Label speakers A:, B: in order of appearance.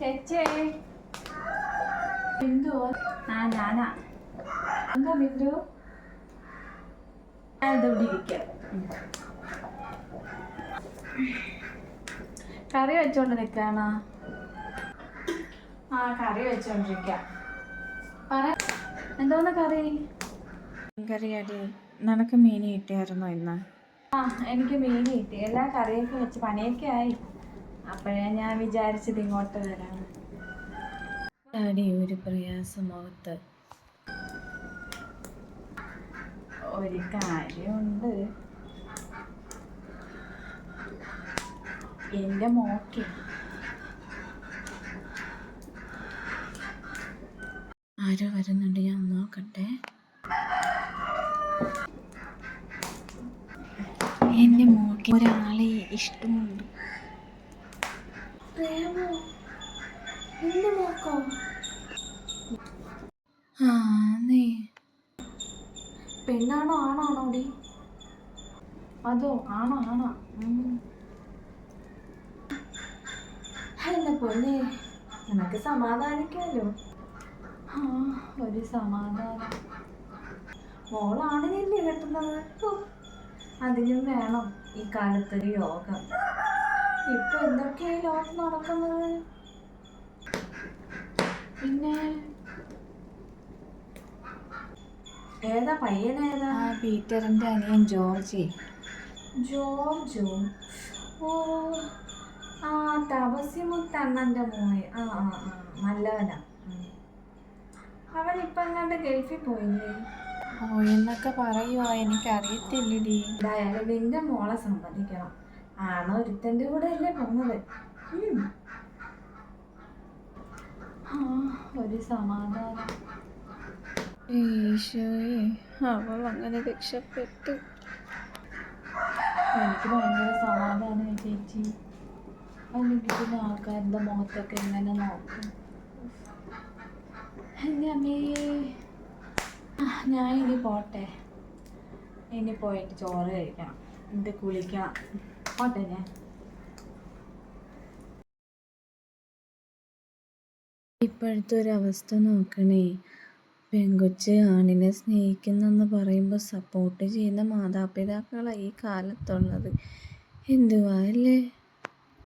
A: ചേ ബിന്ദു. ആ ഞാനാ. എന്താ ബിന്ദു? ഞാൻ ഇവിടെ ഇരിക്കാം. കറി വെച്ചോണ്ട് നിൽക്കാണോ ആ കറി വെച്ചോണ്ടിരിക്കാം. പറ. എന്തോന്ന് കറി?
B: കറിയാടി നിനക്ക് മീൻ കിട്ടിയായിരുന്നോ ഇന്ന്?
A: ആ എനിക്ക് മീൻ കിട്ടി. എല്ലാ കറിയൊക്കെ വെച്ച് പണിയൊക്കെ ആയി. അപ്പോഴേ ഞാൻ വിചാരിച്ചത് ഇങ്ങോട്ട് വരാം.
B: ഡാഡി ഒരു പ്രയാസം മുഖത്ത്
A: ഒരു കാര്യമുണ്ട്. എന്റെ മോക്ക്.
B: ആരോ വരുന്നുണ്ട് ഞാൻ നോക്കട്ടെ. എന്റെ മോക്ക്. ഒരാളെ ഇഷ്ടമുണ്ട്.
A: പ്രേമോ? എന്റെ മോക്കോ?
B: ആ നീ.
A: പെണ്ണാണോ ആണാണോ ഡി? അതോ ആണോ ആണോ. എന്നെ പൊന്നെ? നിനക്ക് സമാധാനിക്കാലോ. ആ ഒരു സമാധാനം. മോളാണില്ലേ കെട്ടുന്നത്. അതിനും വേണം ഈ കാലത്തൊരു യോഗം. ഇപ്പൊ എന്തൊക്കെയാ ലോകത്ത് നടക്കുന്നത്? പിന്നെ? ഏതാ പയ്യനേതാ
B: ആ പീറ്ററിന്റെ അനിയൻ ജോർജി.
A: ജോർജോ? ഓ ആ തപസിമുത്തണ്ണന്റെ മോയെ ആ ആ ആ നല്ലവനാ. അവൻ ഇപ്പൊ എങ്ങാണ്ട് ഗൾഫിൽ പോയില്ലേ?
B: ഓ എന്നൊക്കെ എനിക്ക് എനിക്കറിയത്തില്ലടി.
A: എന്തായാലും നിന്റെ മോളെ സമ്മതിക്കണം ആണോ ഒരുത്തന്റെ കൂടെ അല്ലേ പോകുന്നത് ഒരു സമാധാനം.
B: ഈശോയെ അവൾ അങ്ങനെ രക്ഷപ്പെട്ടു.
A: എനിക്ക് ഭയങ്കര സമാധാനമായി ചേച്ചി. അനുഭവിക്കുന്ന ആൾക്കാരുടെ മുഖത്തൊക്കെ എങ്ങനെ നോക്കും. എന്റെ അമ്മേ. ഞാൻ ഇനി പോട്ടെ. ഇനി പോയിട്ട് ചോറ് കഴിക്കണം. എന്നിട്ട് കുളിക്കണം. പോട്ടെ né?
B: ഇപ്പോഴത്തെ ഒരു അവസ്ഥ നോക്കണേ. പെങ്കൊച്ച് ആണിനെ സ്നേഹിക്കുന്നെന്ന് പറയുമ്പോൾ സപ്പോർട്ട് ചെയ്യുന്ന മാതാപിതാക്കളാണ് ഈ കാലത്തുള്ളത്. എന്തുവാ അല്ലേ?